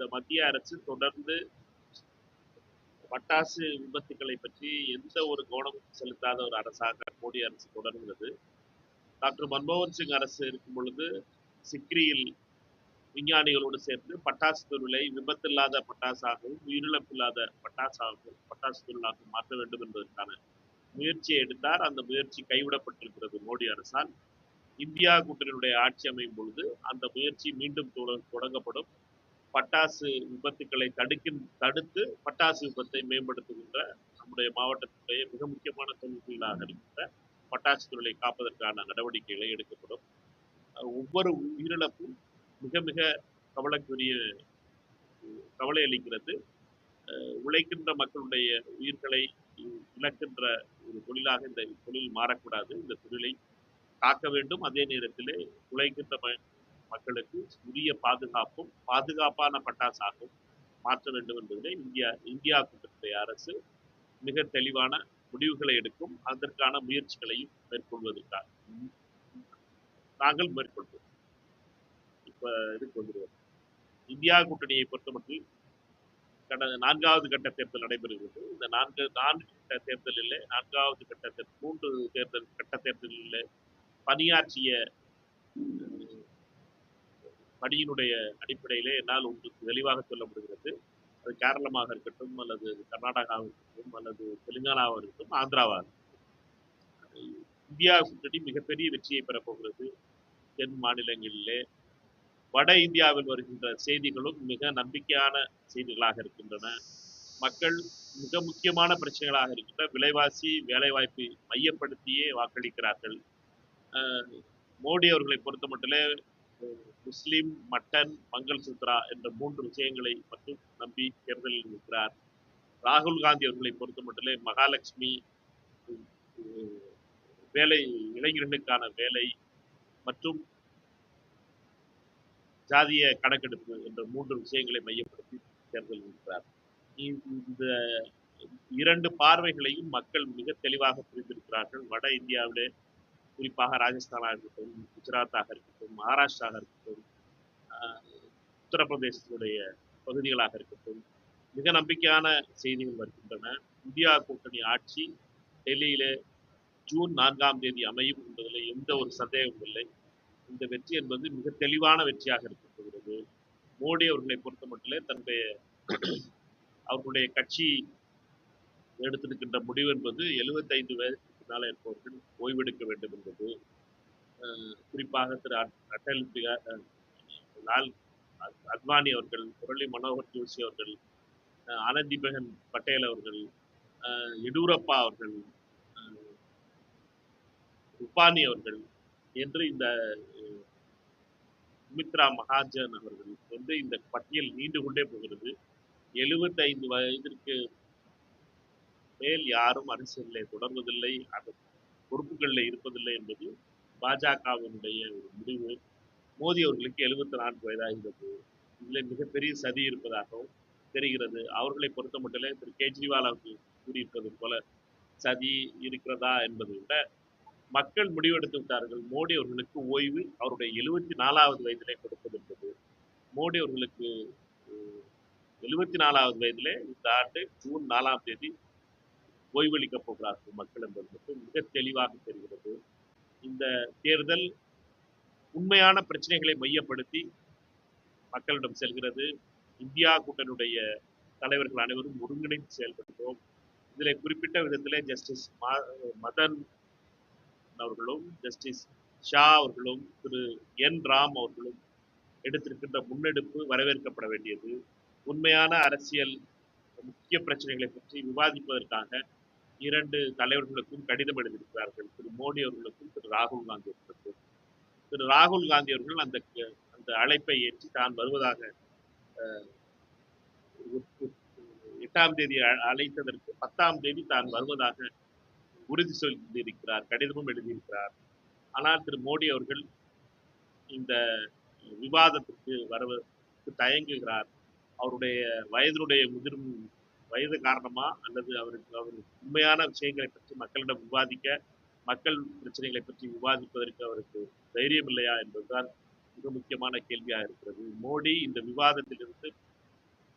இந்த மத்திய அரசு தொடர்ந்து பட்டாசு விபத்துக்களை பற்றி எந்த ஒரு கவனமும் செலுத்தாத ஒரு அரசாக மோடி அரசு தொடர்கிறது. டாக்டர் மன்மோகன் சிங் அரசு இருக்கும் பொழுது சிக்ரியில் விஞ்ஞானிகளோடு சேர்ந்து பட்டாசு தொழிலை விபத்தில்லாத பட்டாசாகவும் உயிரிழப்பில்லாத பட்டாசாகவும் பட்டாசு தொழிலாகவும் மாற்ற வேண்டும் என்பதற்கான முயற்சியை எடுத்தார். அந்த முயற்சி கைவிடப்பட்டிருக்கிறது மோடி அரசால். இந்தியா கூட்டணியுடைய ஆட்சி அமையும் பொழுது அந்த முயற்சி மீண்டும் தொடங்கப்படும். பட்டாசு விபத்துக்களை தடுக்கின் தடுத்து பட்டாசு விபத்தை மேம்படுத்துகின்ற நம்முடைய மாவட்டத்தினுடைய மிக முக்கியமான தொழில்களாக இருக்கின்ற பட்டாசு தொழிலை காப்பதற்கான நடவடிக்கைகளை எடுக்கப்படும். ஒவ்வொரு உயிரிழப்பும் மிக மிக கவலைக்குரிய கவலை அளிக்கிறது. உழைக்கின்ற மக்களுடைய உயிர்களை இழக்கின்ற ஒரு தொழிலாக இந்த தொழில் மாறக்கூடாது. இந்த தொழிலை காக்க வேண்டும். அதே நேரத்திலே உழைக்கின்ற ம- மக்களுக்கு உரிய பாதுகாப்பும் பாதுகாப்பான பட்டாசாகவும் மாற்ற வேண்டும் என்பதிலே இந்தியா இந்தியா கூட்டத்துடைய அரசு மிக தெளிவான முடிவுகளை எடுக்கும் அதற்கான முயற்சிகளையும் மேற்கொள்வதற்காக நாங்கள் மேற்கொள்வோம். இப்போ இதுக்கு வந்துடுவோம் இந்தியா கூட்டணியை பொறுத்தமட்டில் கடந்த நான்காவது கட்ட தேர்தல் நடைபெறுகிறது. இந்த நான்கு நான்கு கட்ட தேர்தலில் நான்காவது கட்ட தேர்தல் மூன்று தேர்தல் கட்ட தேர்தலில் பணியாற்றிய பணியினுடைய அடிப்படையிலே என்னால் உங்களுக்கு தெளிவாக சொல்ல முடிகிறது. அது கேரளமாக இருக்கட்டும் அல்லது கர்நாடகாவாக இருக்கட்டும் அல்லது தெலுங்கானாவாக இருக்கட்டும் ஆந்திராவாக இருக்கட்டும். இந்தியா கூட்டணி மிகப்பெரிய வெற்றியை பெறப்போகிறது தென் மாநிலங்களிலே வட இந்தியாவில் வருகின்ற செய்திகளும் மிக நம்பிக்கையான செய்திகளாக இருக்கின்றன. மக்கள் மிக முக்கியமான பிரச்சனைகளாக இருக்கின்ற விலைவாசி வேலைவாய்ப்பை மையப்படுத்தியே வாக்களிக்கிறார்கள். மோடி அவர்களை பொறுத்த மட்டிலே முஸ்லீம் மட்டன் மங்கள் சூத்ரா என்ற மூன்று விஷயங்களை மட்டும் நம்பி தேர்தலில் இருக்கிறார் ராகுல் காந்தி அவர்களை பொறுத்த மட்டிலே மகாலட்சுமி வேலை இளைஞர்களுக்கான வேலை மற்றும் ஜாதிய கணக்கெடுப்பு என்ற மூன்று விஷயங்களை மையப்படுத்தி தேர்தல் இருக்கிறார் இ- இந்த இரண்டு பார்வைகளையும் மக்கள் மிக தெளிவாக புரிந்திருக்கிறார்கள். வட இந்தியாவிலே குறிப்பாக ராஜஸ்தானாக இருக்கட்டும் குஜராத்தாக இருக்கட்டும் மகாராஷ்டிராக இருக்கட்டும் ஆஹ், உத்தரப்பிரதேசத்துடைய பகுதிகளாக இருக்கட்டும் மிக நம்பிக்கையான செய்திகள் வருகின்றன. இந்தியா கூட்டணி ஆட்சி டெல்லியிலே ஜூன் நான்காம் தேதி அமையும் என்பதில் எந்த ஒரு சந்தேகமும் இல்லை. இந்த வெற்றி என்பது மிக தெளிவான வெற்றியாக இருக்கப்படுகிறது மோடி அவர்களை பொறுத்த மட்டிலே தன்னுடைய அவர்களுடைய கட்சி எடுத்திருக்கின்ற முடிவு என்பது எழுபத்தைந்து வயதுக்கு இருப்பவர்கள் ஓய்வெடுக்க வேண்டும் என்பது குறிப்பாக திரு அட்டல் லால் அத்வானி அவர்கள் முரளி மனோகர் ஜோஷி அவர்கள் அஹ், ஆனந்திபெகன் பட்டேல் அவர்கள் அஹ், எடியூரப்பா அவர்கள் உப்பானி அவர்கள் என்று இந்த சுமித்ரா மகாஜன் அவர்கள் வந்து இந்த பட்டியல் நீண்டு கொண்டே போகிறது. எழுபத்தைந்து வயதிற்கு மேல் யாரும் அரசியலில் தொடர்வதில்லை அந்த பொறுப்புகளில் இருப்பதில்லை என்பது பாஜகவினுடைய ஒரு முடிவு. மோடி அவர்களுக்கு எழுபத்தி நான்கு வயதாகிறது. இதில் மிகப்பெரிய சதி இருப்பதாகவும் தெரிகிறது. அவர்களை பொறுத்த மட்டிலே திரு கெஜ்ரிவால் அவர்கள் கூறியிருப்பது போல சதி இருக்கிறதா என்பதை விட மக்கள் முடிவெடுத்து விட்டார்கள். மோடி அவர்களுக்கு ஓய்வு அவருடைய எழுபத்தி நாலாவது வயதிலே கொடுப்பது என்பது மோடி அவர்களுக்கு எழுபத்தி நாலாவது வயதிலே இந்த ஆண்டு ஜூன் நாலாம் தேதி ஓய்வளிக்கப் போகிறார்கள் மக்கள் என்பது மட்டும் மிக தெளிவாக தெரிகிறது. இந்த தேர்தல் உண்மையான பிரச்சனைகளை மையப்படுத்தி மக்களிடம் செல்கிறது. இந்தியா கூட்டணியுடைய தலைவர்கள் அனைவரும் ஒருங்கிணைந்து செயல்படுகிறோம். இதில் குறிப்பிட்ட விதத்திலே ஜஸ்டிஸ் மதன் அவர்களும் ஜஸ்டிஸ் ஷா அவர்களும் திரு என் ராம் அவர்களும் எடுத்திருக்கின்ற முன்னெடுப்பு வரவேற்கப்பட வேண்டியது. உண்மையான அரசியல் முக்கிய பிரச்சனைகளை பற்றி விவாதிப்பதற்காக இரண்டு தலைவர்களுக்கும் கடிதம் எழுதியிருக்கிறார்கள். திரு மோடி அவர்களுக்கும் திரு ராகுல் காந்தி அவர்களுக்கும். திரு ராகுல் காந்தி அவர்கள் அந்த அந்த அழைப்பை ஏற்றி தான் வருவதாக எட்டாம் தேதி அழைத்ததற்கு பத்தாம் தேதி தான் வருவதாக உறுதி சொல்லியிருக்கிறார் கடிதமும் எழுதியிருக்கிறார். ஆனால் திரு மோடி அவர்கள் இந்த விவாதத்திற்கு வருவதற்கு தயங்குகிறார். அவருடைய வயதினுடைய முதிர்வு வயது காரணமா அல்லது அவருக்கு அவர் உண்மையான விஷயங்களை பற்றி மக்களிடம் விவாதிக்க மக்கள் பிரச்சனைகளை பற்றி விவாதிப்பதற்கு அவருக்கு தைரியம் இல்லையா என்பதுதான் மிக முக்கியமான கேள்வியாக இருக்கிறது. மோடி இந்த விவாதத்திலிருந்து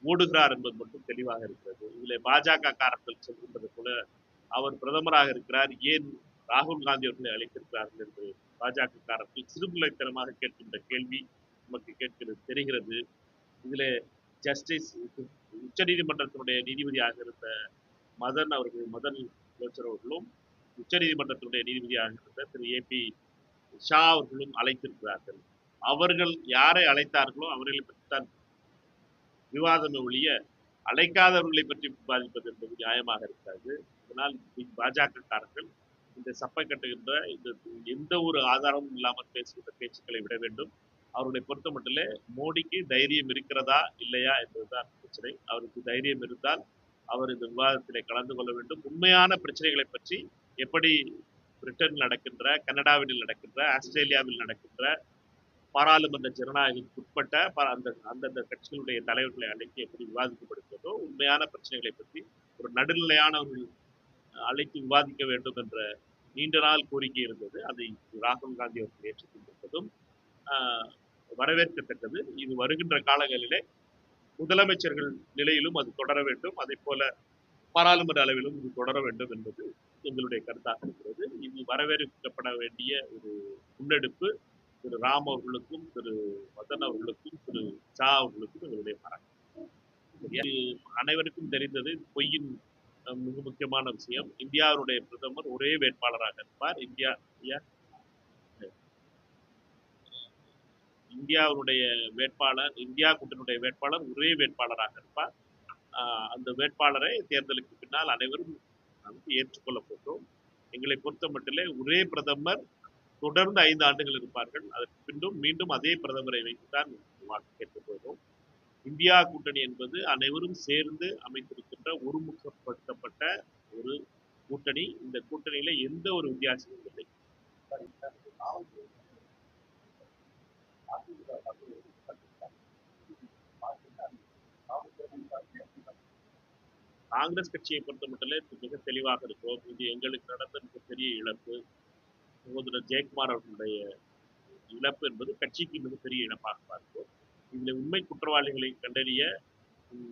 ஓடுகிறார் என்பது மட்டும் தெளிவாக இருக்கிறது. இதில் பாஜக காரர்கள் சொல்கின்றது போல அவர் பிரதமராக இருக்கிறார். ஏன் ராகுல் காந்தி அவர்களை அழைத்திருக்கிறார்கள் என்று பாஜக காரர்கள் சிறுபிள்ளைத்தனமாக கேட்கின்ற கேள்வி நமக்கு கேட்கிறது தெரிகிறது. இதில் ஜஸ்டிஸ் உச்ச நீதிமன்றத்தினுடைய நீதிபதியாக இருந்த மதன் அவர்கள் மதன் கோச்சர் அவர்களும் உச்சநீதிமன்றத்தினுடைய நீதிபதியாக இருந்த திரு ஏ பி ஷா அவர்களும் அழைத்திருக்கிறார்கள். அவர்கள் யாரை அழைத்தார்களோ அவர்களை பற்றி தான் விவாதம் ஒழிய அழைக்காதவர்களை பற்றி விவாதிப்பது என்பது நியாயமாக இருக்காது. இதனால் பாஜகக்காரர்கள் இந்த சப்பை கட்டுகின்ற இந்த எந்த ஒரு ஆதாரமும் இல்லாமல் பேசுகின்ற பேச்சுக்களை விட வேண்டும். அவருடைய பொறுத்த மட்டிலே மோடிக்கு தைரியம் இருக்கிறதா இல்லையா என்பதுதான் பிரச்சனை. அவருக்கு தைரியம் இருந்தால் அவர் இந்த விவாதத்திலே கலந்து கொள்ள வேண்டும். உண்மையான பிரச்சனைகளை பற்றி எப்படி பிரிட்டனில் நடக்கின்ற கனடாவில் நடக்கின்ற ஆஸ்திரேலியாவில் நடக்கின்ற பாராளுமன்ற ஜனநாயகத்துக்கு உட்பட்ட அந்த அந்தந்த கட்சிகளுடைய தலைவர்களை அழைத்து எப்படி விவாதிக்கப்படுகிறதோ உண்மையான பிரச்சனைகளை பற்றி ஒரு நடுநிலையானவர்கள் அழைத்து விவாதிக்க வேண்டும் என்ற நீண்ட நாள் கோரிக்கை இருந்தது. அதை ராகுல் காந்தி அவர்கள் ஏற்றுக்கொண்டிருப்பதும் வரவேற்கத்தக்கது. இது வருகின்ற காலங்களிலே முதலமைச்சர்கள் நிலையிலும் அது தொடர வேண்டும். அதே போல பாராளுமன்ற அளவிலும் இது தொடர வேண்டும் என்பது எங்களுடைய கருத்தாக இருக்கிறது. இது வரவேற்கப்பட வேண்டிய ஒரு முன்னெடுப்பு திரு ராம் அவர்களுக்கும் திரு மதன் அவர்களுக்கும் திரு சா அவர்களுக்கும் எங்களுடைய பாராட்டு. அனைவருக்கும் தெரிந்தது பொய்யின் மிக முக்கியமான விஷயம். இந்தியாவுடைய பிரதமர் ஒரே வேட்பாளராக இருப்பார். இந்தியா இந்தியாவுடைய வேட்பாளர் இந்தியா கூட்டணியுடைய வேட்பாளர் ஒரே வேட்பாளராக இருப்பார். அந்த வேட்பாளரை தேர்தலுக்கு பின்னால் அனைவரும் ஏற்றுக்கொள்ள போகிறோம். எங்களை பொறுத்த மட்டிலே ஒரே பிரதமர் தொடர்ந்து ஐந்து ஆண்டுகள் இருப்பார்கள். அதற்கு பின்னும் மீண்டும் அதே பிரதமரை வைத்துதான் வாக்கு கேட்கப் போகிறோம். இந்தியா கூட்டணி என்பது அனைவரும் சேர்ந்து அமைத்திருக்கின்ற ஒருமுகப்படுத்தப்பட்ட ஒரு கூட்டணி. இந்த கூட்டணியில எந்த ஒரு வித்தியாசமும் இல்லை. காங்கிரஸ் கட்சியை பொறுத்த மட்டும் மிக தெளிவாக இருக்கும். இது எங்களுக்கு நடந்த மிகப்பெரிய இழப்பு. சகோதரர் ஜெயக்குமார் அவர்களுடைய இழப்பு என்பது கட்சிக்கு மிகப்பெரிய இழப்பாக பார்ப்போம். இதில் உண்மை குற்றவாளிகளை கண்டறிய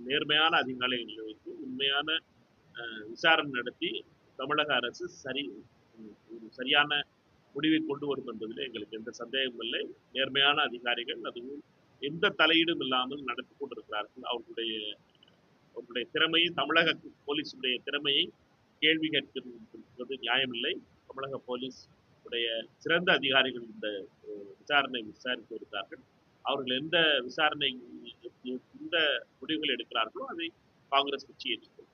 நேர்மையான அதிகாரிகளை வைத்து உண்மையான விசாரணை நடத்தி தமிழக அரசு சரி ஒரு சரியான முடிவை கொண்டு வரும் என்பதில் எங்களுக்கு எந்த சந்தேகமும் இல்லை. நேர்மையான அதிகாரிகள் அதுவும் எந்த தலையீடும் இல்லாமல் நடத்தி கொண்டிருக்கிறார்கள். அவர்களுடைய அவர்களுடைய திறமையை தமிழக போலீஸுடைய திறமையை கேள்வி கேட்கிறது நியாயமில்லை. தமிழக போலீஸ் உடைய சிறந்த அதிகாரிகள் இந்த விசாரணை விசாரித்து வருகிறார்கள். அவர்கள் எந்த விசாரணை எந்த முடிவுகள் எடுக்கிறார்களோ அதை காங்கிரஸ் கட்சி ஏற்றுக்கொள்ளும்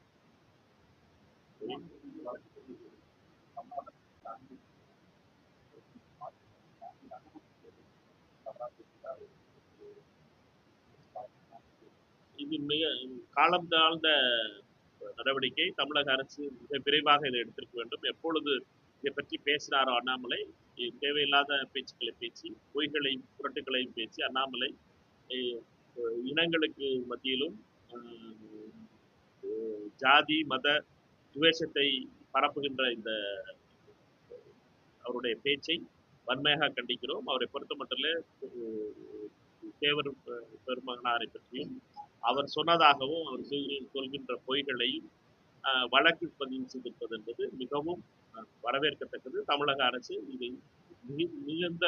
இது மிக காலம் தாழ்ந்த நடவடிக்கை தமிழக அரசு மிக விரைவாக இதை எடுத்திருக்க வேண்டும். எப்பொழுது இதை பற்றி பேசுகிறாரோ அண்ணாமலை தேவையில்லாத பேச்சுக்களை பேசி பொய்களை புரட்டுகளையும் பேசி அண்ணாமலை இனங்களுக்கு மத்தியிலும் ஜாதி மத துவேஷத்தை பரப்புகின்ற இந்த அவருடைய பேச்சை வன்மையாக கண்டிக்கிறோம். அவரை பொறுத்த மட்டும் தேவர் பெருமகனாரை பற்றியும் அவர் சொன்னதாகவும் அவர் சொல்கின்ற பொய்களையும் வழக்கு பதிவு செய்திருப்பது என்பது மிகவும் வரவேற்கத்தக்கது. தமிழக அரசு இதை மிகுந்த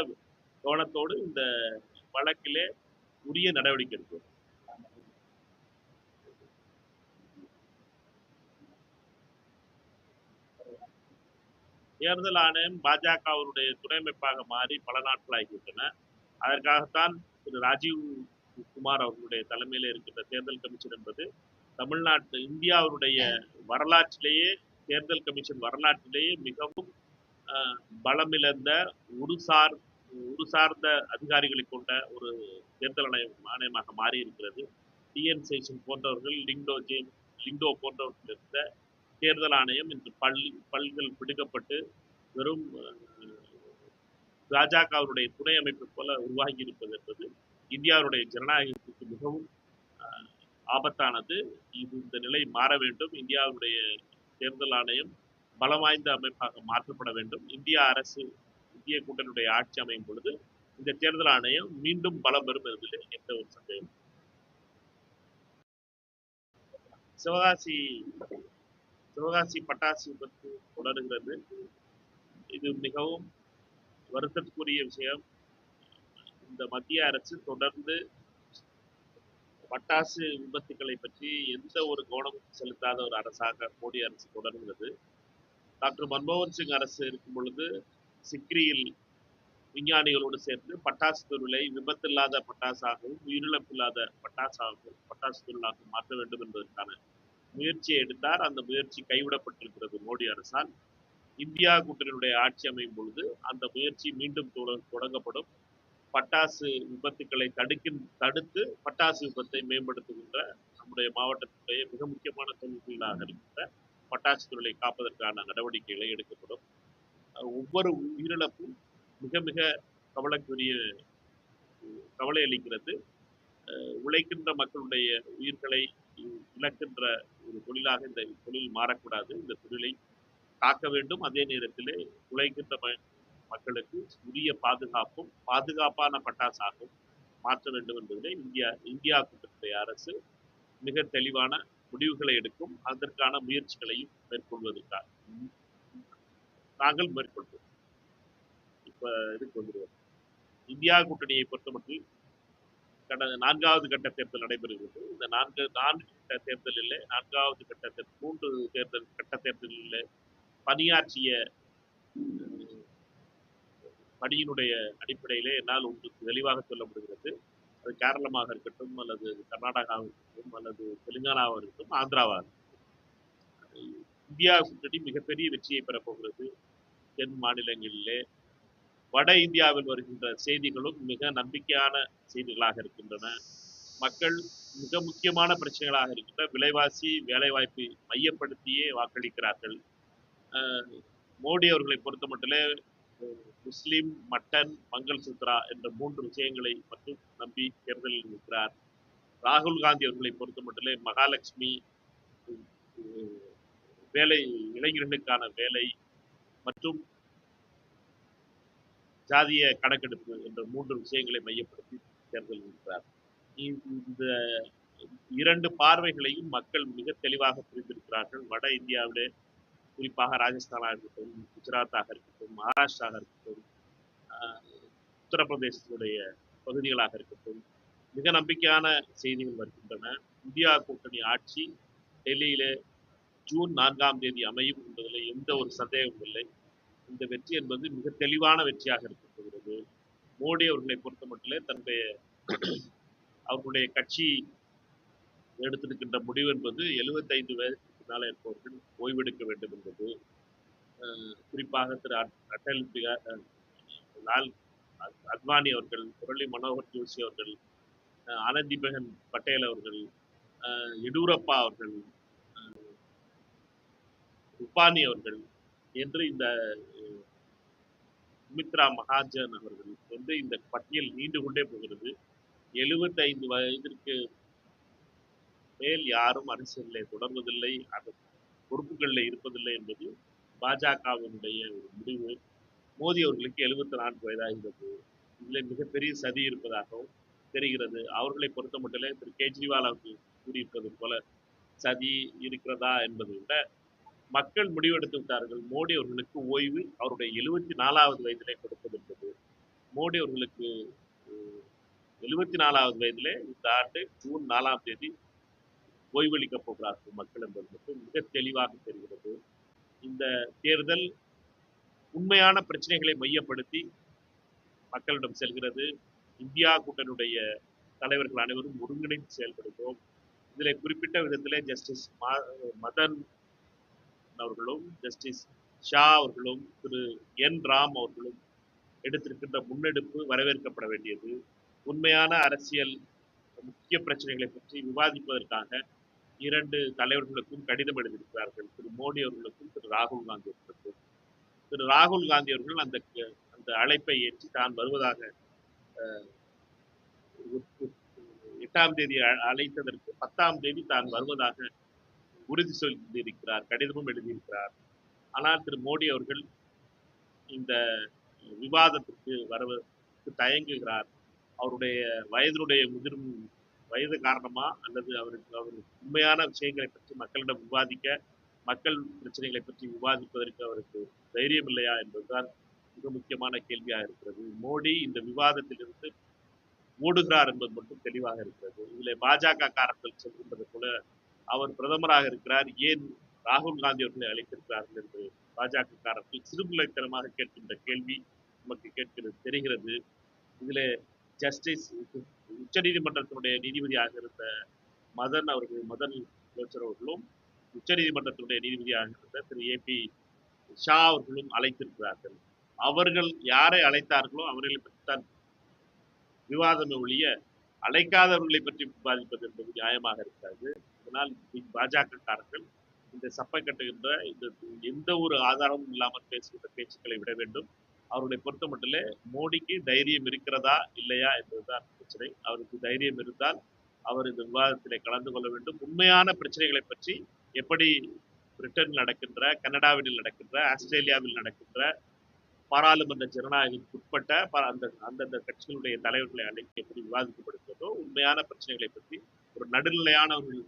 கவனத்தோடு இந்த வழக்கிலே உரிய நடவடிக்கை எடுக்கும். தேர்தல் ஆணையம் பாஜகவினுடைய துணை அமைப்பாக மாறி பல நாட்கள் ஆகிவிட்டன. அதற்காகத்தான் திரு ராஜீவ் குமார் அவர்களுடைய தலைமையில் இருக்கின்ற தேர்தல் கமிஷன் என்பது தமிழ்நாட்டு இந்தியாவுடைய வரலாற்றிலேயே தேர்தல் கமிஷன் வரலாற்றிலேயே மிகவும் பலமிழந்த உருசார் ஒரு சார்ந்த அதிகாரிகளை கொண்ட ஒரு தேர்தல் ஆணையம் ஆணையமாக மாறி இருக்கிறது டிஎன் சேஷன் போன்றவர்கள் லிங்டோ ஜேம் லிங்டோ போன்றவர்கள் இருந்த தேர்தல் ஆணையம் இன்று பல் பல்கள் பிடிக்கப்பட்டு வெறும் பாஜகவுடைய துணை அமைப்பு போல உருவாகி இருப்பது என்பது இந்தியாவுடைய ஜனநாயகத்துக்கு மிகவும் ஆபத்தானது. இது இந்த நிலை மாற வேண்டும். இந்தியாவுடைய தேர்தல் ஆணையம் பலம் வாய்ந்த அமைப்பாக மாற்றப்பட வேண்டும். இந்திய அரசு இந்திய கூட்டணியுடைய ஆட்சி அமையும் பொழுது இந்த தேர்தல் ஆணையம் மீண்டும் பலம் பெறும் என்பதில் எந்த ஒரு சந்தேகம் சிவகாசி சிவகாசி பட்டாசு விபத்து தொடர்கிறது. இது மிகவும் வருத்தத்துக்குரிய விஷயம். இந்த மத்திய அரசு தொடர்ந்து பட்டாசு விபத்துக்களை பற்றி எந்த ஒரு கவனம் செலுத்தாத ஒரு அரசாக மோடி அரசு தொடர்ந்தது டாக்டர் மன்மோகன் சிங் அரசு இருக்கும் பொழுது சிக்ரியில் விஞ்ஞானிகளோடு சேர்ந்து பட்டாசு தொழிலை விபத்தில்லாத பட்டாசாகவும் உயிரிழப்பில்லாத பட்டாசாகவும் பட்டாசு தொழிலாக மாற்ற வேண்டும் என்பதற்கான முயற்சியை எடுத்தார். அந்த முயற்சி கைவிடப்பட்டிருக்கிறது மோடி அரசால். இந்தியா கூட்டணியுடைய ஆட்சி அமையும் பொழுது அந்த முயற்சி மீண்டும் தொடங்கப்படும். பட்டாசு விபத்துக்களை தடுக்கின் தடுத்து பட்டாசு விபத்தை மேம்படுத்துகின்ற நம்முடைய மாவட்டத்துடைய மிக முக்கியமான தொழில்களாக இருக்கின்ற பட்டாசு தொழிலை காப்பதற்கான நடவடிக்கைகளை எடுக்கப்படும். ஒவ்வொரு உயிரிழப்பும் மிக மிக கவலைக்குரிய கவலை அளிக்கிறது. உழைக்கின்ற மக்களுடைய உயிர்களை இழக்கின்ற ஒரு தொழிலாக இந்த தொழில் மாறக்கூடாது. இந்த தொழிலை காக்க வேண்டும். அதே நேரத்தில் உழைக்கின்ற ம- மக்களுக்கு உரிய பாதுகாப்பும் பாதுகாப்பான பட்டாசாகவும் மாற்ற வேண்டும் என்பதிலே இந்தியா இந்தியா கூட்டத்துடைய அரசு மிக தெளிவான முடிவுகளை எடுக்கும் அதற்கான முயற்சிகளையும் மேற்கொள்வதற்காக நாங்கள் மேற்கொள்வோம். இப்போ இதுக்கு வந்துடுவோம் இந்தியா கூட்டணியை பொறுத்தமட்டில் கடந்த நான்காவது கட்ட தேர்தல் நடைபெறுகிறது. இந்த நான்கு நான்கு கட்ட தேர்தலில் நான்காவது கட்ட தேர்தல் மூன்று தேர்தல் கட்ட தேர்தலில் பணியாற்றிய பணியினுடைய அடிப்படையிலே என்னால் உங்களுக்கு தெளிவாக சொல்ல முடிகிறது. அது கேரளமாக இருக்கட்டும் அல்லது கர்நாடகாவாக இருக்கட்டும் அல்லது தெலுங்கானாவாக இருக்கட்டும் ஆந்திராவாக இருக்கட்டும். இந்தியா கூட்டணி மிகப்பெரிய வெற்றியை பெறப்போகிறது தென் மாநிலங்களிலே வட இந்தியாவில் வருகின்ற செய்திகளும் மிக நம்பிக்கையான செய்திகளாக இருக்கின்றன. மக்கள் மிக முக்கியமான பிரச்சனைகளாக இருக்கின்ற விலைவாசி வேலைவாய்ப்பை மையப்படுத்தியே வாக்களிக்கிறார்கள். மோடி அவர்களை பொறுத்த மட்டிலே முஸ்லிம் மட்டன் மங்கள் சூத்ரா என்ற மூன்று விஷயங்களை மட்டும் நம்பி தேர்தலில் நிற்கிறார். ராகுல் காந்தி அவர்களை பொறுத்த மட்டிலே மகாலட்சுமி வேலை இளைஞர்களுக்கான வேலை மற்றும் ஜாதிய கணக்கெடுப்பு என்ற மூன்று விஷயங்களை மையப்படுத்தி தேர்தல் நிற்கிறார். இ- இந்த இரண்டு பார்வைகளையும் மக்கள் மிக தெளிவாக புரிந்திருக்கிறார்கள். வட இந்தியாவிலே குறிப்பாக ராஜஸ்தானாக இருக்கட்டும் குஜராத்தாக இருக்கட்டும் மகாராஷ்டிராக இருக்கட்டும் ஆஹ், உத்தரப்பிரதேசத்தினுடைய பகுதிகளாக இருக்கட்டும் மிக நம்பிக்கையான செய்திகள் வருகின்றன. இந்தியா கூட்டணி ஆட்சி டெல்லியிலே ஜூன் நான்காம் தேதி அமையும் என்பதில் எந்த ஒரு சந்தேகமும் இல்லை. இந்த வெற்றி என்பது மிக தெளிவான வெற்றியாக இருக்கப்படுகிறது மோடி அவர்களை பொறுத்த மட்டிலே தன்னுடைய அவர்களுடைய கட்சி எடுத்திருக்கின்ற முடிவு என்பது எழுபத்தைந்து வயதுக்கு இருப்பவர்கள் ஓய்வெடுக்க வேண்டும் என்பது குறிப்பாக திரு அட்டல் லால் அத்வானி அவர்கள் முரளி மனோகர் ஜோஷி அவர்கள் அஹ், ஆனந்திபெகன் பட்டேல் அவர்கள் அஹ், எடியூரப்பா அவர்கள் உப்பானி அவர்கள் என்று இந்த சுமித்ரா மகாஜன் அவர்கள் என்று இந்த பட்டியல் நீண்டு கொண்டே போகிறது. எழுபத்தைந்து வயதிற்கு மேல் யாரும் அரசியலில் தொடர்வதில்லை அந்த பொறுப்புகளில் இருப்பதில்லை என்பது பாஜகவினுடைய ஒரு முடிவு. மோடி அவர்களுக்கு எழுபத்தி நான்கு வயதாகிறது. இதில் மிகப்பெரிய சதி இருப்பதாகவும் தெரிகிறது. அவர்களை பொறுத்த மட்டுமே திரு கெஜ்ரிவால் அவர்கள் கூறியிருப்பது போல சதி இருக்கிறதா என்பதை விட மக்கள் முடிவெடுத்து விட்டார்கள். மோடி அவர்களுக்கு ஓய்வு அவருடைய எழுபத்தி நாலாவது வயதிலே கொடுப்பது என்பது மோடி அவர்களுக்கு எழுபத்தி நாலாவது வயதிலே இந்த ஆண்டு ஜூன் நாலாம் தேதி ஓய்வளிக்கப் போகிறார்கள் மக்கள் என்பது மட்டும் மிக தெளிவாக தெரிகிறது. இந்த தேர்தல் உண்மையான பிரச்சனைகளை மையப்படுத்தி மக்களிடம் செல்கிறது. இந்தியா கூட்டணியுடைய தலைவர்கள் அனைவரும் ஒருங்கிணைந்து செயல்படுகிறோம். இதில் குறிப்பிட்ட விதத்தில் ஜஸ்டிஸ் மதன் அவர்களும் ஜஸ்டிஸ் ஷா அவர்களும் திரு என் ராம் அவர்களும் எடுத்திருக்கின்ற முன்னெடுப்பு வரவேற்கப்பட வேண்டியது. உண்மையான அரசியல் முக்கிய பிரச்சனைகளை பற்றி விவாதிப்பதற்காக இரண்டு தலைவர்களுக்கும் கடிதம் எழுதியிருக்கிறார்கள் திரு மோடி அவர்களுக்கும் திரு ராகுல் காந்தி அவர்களுக்கும். திரு ராகுல் காந்தி அவர்கள் அந்த அந்த அழைப்பை ஏற்றி தான் வருவதாக எட்டாம் தேதி அழைத்ததற்கு பத்தாம் தேதி தான் வருவதாக உறுதி சொல்லியிருக்கிறார் கடிதமும் எழுதியிருக்கிறார். ஆனால் திரு மோடி அவர்கள் இந்த விவாதத்திற்கு வருவதற்கு தயங்குகிறார். அவருடைய வயதினுடைய முதிர்வு வயது காரணமா அல்லது அவருக்கு அவர் உண்மையான விஷயங்களை பற்றி மக்களிடம் விவாதிக்க மக்கள் பிரச்சனைகளை பற்றி விவாதிப்பதற்கு அவருக்கு தைரியம் இல்லையா என்பதுதான் மிக முக்கியமான கேள்வியாக இருக்கிறது. மோடி இந்த விவாதத்திலிருந்து ஓடுகிறார் என்பது மட்டும் தெளிவாக இருக்கிறது. இதில் பாஜக காரர்கள் சொல்கின்றது போல அவர் பிரதமராக இருக்கிறார். ஏன் ராகுல் காந்தி அவர்களை அழைத்திருக்கிறார்கள் என்று பாஜக காரர்கள் சிறுபிள்ளைத்தனமாக கேட்கின்ற கேள்வி நமக்கு கேட்கிறது தெரிகிறது. இதில் ஜஸ்டிஸ் உச்ச நீதிமன்றத்தினுடைய நீதிபதியாக இருந்த மதன் அவர்கள் மதன் கோச்சர் அவர்களும் உச்சநீதிமன்றத்தினுடைய நீதிபதியாக இருந்த திரு ஏ பி ஷா அவர்களும் அழைத்திருக்கிறார்கள். அவர்கள் யாரை அழைத்தார்களோ அவர்களை பற்றி தான் விவாதமே ஒழிய அழைக்காதவர்களை பற்றி விவாதிப்பது என்பது நியாயமாக இருக்காது. இதனால் பாஜக காரர்கள் இந்த சப்பை கட்டுகின்ற இந்த எந்த ஒரு ஆதாரமும் இல்லாமல் பேசுகின்ற பேச்சுக்களை விட வேண்டும். அவருடைய பொறுத்த மட்டிலே மோடிக்கு தைரியம் இருக்கிறதா இல்லையா என்பதுதான் பிரச்சனை. அவருக்கு தைரியம் இருந்தால் அவர் இந்த விவாதத்திலே கலந்து கொள்ள வேண்டும். உண்மையான பிரச்சனைகளை பற்றி எப்படி பிரிட்டனில் நடக்கின்ற கனடாவில் நடக்கின்ற ஆஸ்திரேலியாவில் நடக்கின்ற பாராளுமன்ற ஜனநாயகத்துக்கு உட்பட்ட ப- அந்த அந்தந்த கட்சிகளுடைய தலைவர்களை அழைத்து எப்படி விவாதிக்கப்படுகிறதோ உண்மையான பிரச்சனைகளை பற்றி ஒரு நடுநிலையானவர்கள்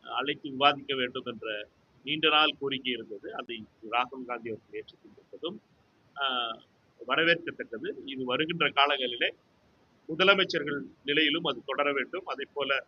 அழைத்து விவாதிக்க வேண்டும் என்ற நீண்ட நாள் கோரிக்கை இருந்தது. அதை ராகுல் காந்தி அவர்கள் ஏற்றுக்கொண்டிருப்பதும் வரவேற்கத்தக்கது. இது வருகின்ற காலங்களிலே முதலமைச்சர்கள் நிலையிலும் அது தொடர வேண்டும். அதே போல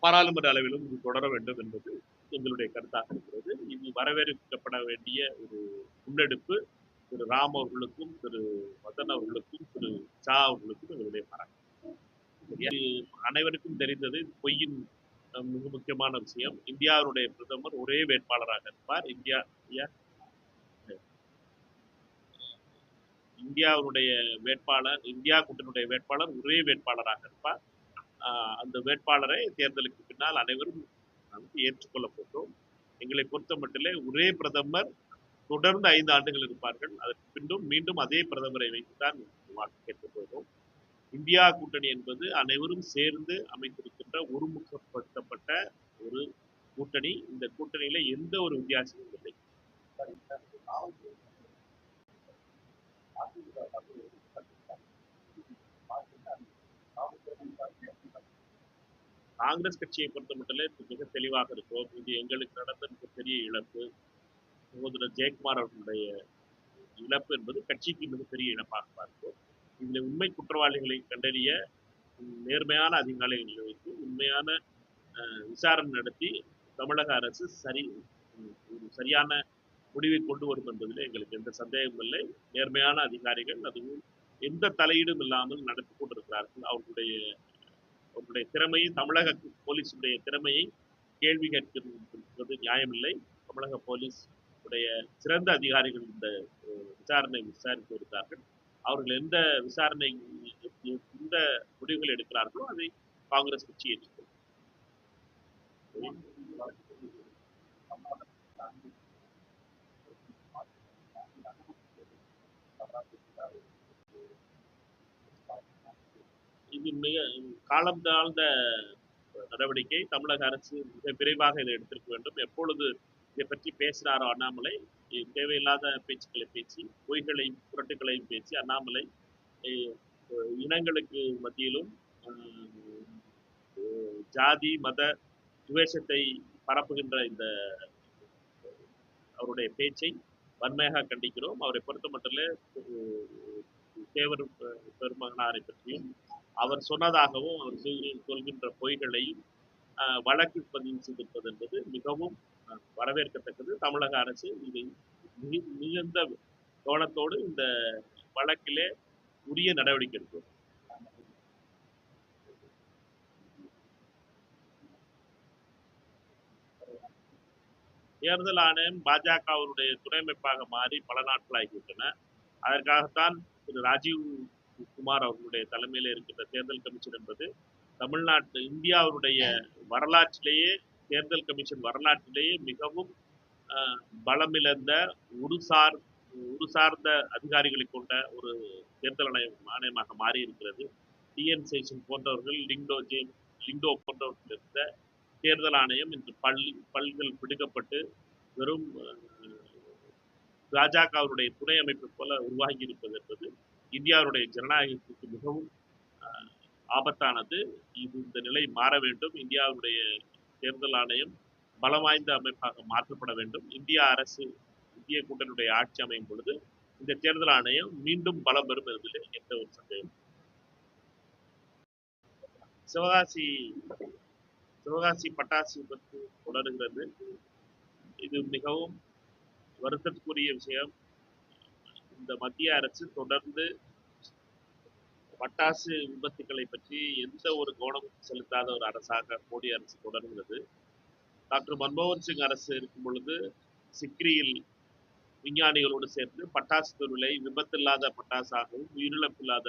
பாராளுமன்ற அளவிலும் இது தொடர வேண்டும் என்பது எங்களுடைய கருத்தாக இருக்கிறது. இது வரவேற்கப்பட வேண்டிய ஒரு முன்னெடுப்பு. திரு ராம் அவர்களுக்கும் திரு மதன் அவர்களுக்கும் திரு ஷா அவர்களுக்கும் எங்களுடைய பாராட்டு. அனைவருக்கும் தெரிந்தது பொய்யின் மிக முக்கியமான விஷயம். இந்தியாவுடைய பிரதமர் ஒரே வேட்பாளராக இருப்பார். இந்தியா இந்தியா- இந்தியாவுடைய வேட்பாளர் இந்தியா கூட்டணியுடைய வேட்பாளர் ஒரே வேட்பாளராக இருப்பார். அந்த வேட்பாளரை தேர்தலுக்கு பின்னால் அனைவரும் வந்து ஏற்றுக்கொள்ளப் போகிறோம். எங்களை பொறுத்த மட்டிலே ஒரே பிரதமர் தொடர்ந்து ஐந்து ஆண்டுகள் இருப்பார்கள். அதற்கு பின்னும் மீண்டும் அதே பிரதமரை வைத்துதான் வாக்கு கேட்கப் போகிறோம். இந்தியா கூட்டணி என்பது அனைவரும் சேர்ந்து அமைத்திருக்கின்ற ஒருமுகப்படுத்தப்பட்ட ஒரு கூட்டணி. இந்த கூட்டணியில எந்த ஒரு வித்தியாசமும் இல்லை. காங்கிரஸ் கட்சியை பொறுத்த மட்டும் மிக தெளிவாக இருக்கும். இது எங்களுக்கு நடந்த மிகப்பெரிய இழப்பு. சகோதரர் ஜெயக்குமார் அவர்களுடைய இழப்பு என்பது கட்சிக்கு மிகப்பெரிய இழப்பாக பார்ப்போம். இதில் உண்மை குற்றவாளிகளை கண்டறிய நேர்மையான அதிகாரிகளை வைத்து உண்மையான அஹ், விசாரணை நடத்தி தமிழக அரசு சரி ஒரு சரியான முடிவை கொண்டு வரும் என்பதில் எங்களுக்கு எந்த சந்தேகமும் இல்லை. நேர்மையான அதிகாரிகள் அதுவும் எந்த தலையீடும் இல்லாமல் நடத்தி கொண்டிருக்கிறார்கள். அவர்களுடைய அவர்களுடைய திறமையை தமிழக போலீஸுடைய திறமையை கேள்வி கேட்கிறது நியாயமில்லை. தமிழக போலீஸ் உடைய சிறந்த அதிகாரிகள் இந்த விசாரணை விசாரித்து வருகிறார்கள். அவர்கள் எந்த விசாரணை எந்த முடிவுகள் எடுக்கிறார்களோ அதை காங்கிரஸ் கட்சி ஏற்றுக்கொள்ளும் இது மிக காலம் தாழ்ந்த நடவடிக்கை தமிழக அரசு மிக விரைவாக இதை எடுத்திருக்க வேண்டும். எப்பொழுது இதை பற்றி பேசுகிறாரோ அண்ணாமலை தேவையில்லாத பேச்சுக்களை பேசி பொய்களையும் புரட்டுகளையும் பேசி அண்ணாமலை இனங்களுக்கு மத்தியிலும் ஜாதி மத துவேஷத்தை பரப்புகின்ற இந்த அவருடைய பேச்சை வன்மையாக கண்டிக்கிறோம். அவரை பொறுத்த மட்டும் தேவர் பெ- பெருமகனாரை பற்றியும் அவர் சொன்னதாகவும் அவர் சொல்கின்ற பொய்களையும் வழக்கு பதிவு செய்திருப்பது என்பது மிகவும் வரவேற்கத்தக்கது. தமிழக அரசு இதை மிகு- மிகுந்த கவனத்தோடு இந்த வழக்கிலே உரிய நடவடிக்கை எடுக்கும். தேர்தல் ஆணையம் பாஜகவினுடைய துணை அமைப்பாக மாறி பல நாட்கள் ஆகிவிட்டன. அதற்காகத்தான் திரு ராஜீவ் குமார் அவர்களுடைய தலைமையில் இருக்கின்ற தேர்தல் கமிஷன் என்பது தமிழ்நாட்டு இந்தியாவுடைய வரலாற்றிலேயே தேர்தல் கமிஷன் வரலாற்றிலேயே மிகவும் பலமிழந்த உருசார் உருசார்ந்த அதிகாரிகளை கொண்ட ஒரு தேர்தல் ஆணையம் ஆணையமாக மாறி இருக்கிறது டிஎன் சேஷன் போன்றவர்கள் லிங்டோ ஜேம் லிங்டோ போன்றவர்கள் இருந்த தேர்தல் ஆணையம் இன்று பல் பல்கள் பிடுக்கப்பட்டு வெறும் அஹ், பாஜகவுடைய துணை அமைப்பு போல உருவாகி இருப்பது என்பது இந்தியாவுடைய ஜனநாயகத்துக்கு மிகவும் ஆபத்தானது. இது இந்த நிலை மாற வேண்டும். இந்தியாவுடைய தேர்தல் ஆணையம் பலம் வாய்ந்த அமைப்பாக மாற்றப்பட வேண்டும். இந்திய அரசு இந்திய கூட்டணியுடைய ஆட்சி அமையும் பொழுது இந்த தேர்தல் ஆணையம் மீண்டும் பலம் பெறும் என்பதில் எந்த ஒரு சந்தேகம் சிவகாசி சிவகாசி பட்டாசு விபத்து தொடருகிறது. இது மிகவும் வருத்தத்துக்குரிய விஷயம். இந்த மத்திய அரசு தொடர்ந்து பட்டாசு விபத்துக்களை பற்றி எந்த ஒரு கவனம் செலுத்தாத ஒரு அரசாக மோடி அரசு தொடர்கிறது. டாக்டர் மன்மோகன் சிங் அரசு இருக்கும் பொழுது சிக்ரியில் விஞ்ஞானிகளோடு சேர்ந்து பட்டாசு தொழிலை விபத்தில்லாத பட்டாசாகவும் உயிரிழப்பில்லாத